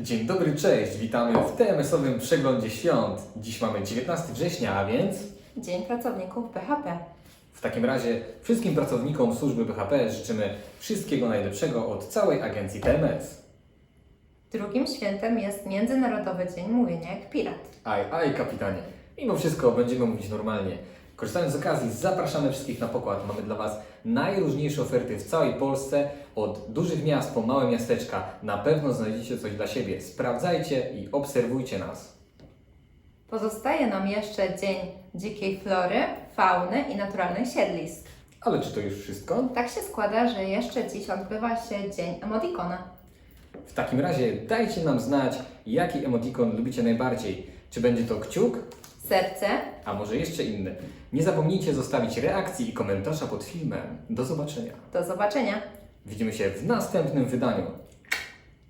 Dzień dobry, cześć, witamy w TMS-owym przeglądzie świąt. Dziś mamy 19 września, a więc Dzień Pracowników PHP. w takim razie wszystkim pracownikom służby BHP życzymy wszystkiego najlepszego od całej agencji TMS. Drugim świętem jest Międzynarodowy Dzień Mówienia jak Pirat. Aj, aj, kapitanie. Mimo wszystko będziemy mówić normalnie. Korzystając z okazji, zapraszamy wszystkich na pokład. Mamy dla Was najróżniejsze oferty w całej Polsce, od dużych miast po małe miasteczka. Na pewno znajdziecie coś dla siebie. Sprawdzajcie i obserwujcie nas. Pozostaje nam jeszcze Dzień Dzikiej Flory, Fauny i Naturalnych Siedlisk. Ale czy to już wszystko? Tak się składa, że jeszcze dziś odbywa się Dzień Emotikona. W takim razie dajcie nam znać, jaki emotikon lubicie najbardziej. Czy będzie to kciuk, Serce, a może jeszcze inny. Nie zapomnijcie zostawić reakcji i komentarza pod filmem. Do zobaczenia. do zobaczenia. Widzimy się w następnym wydaniu.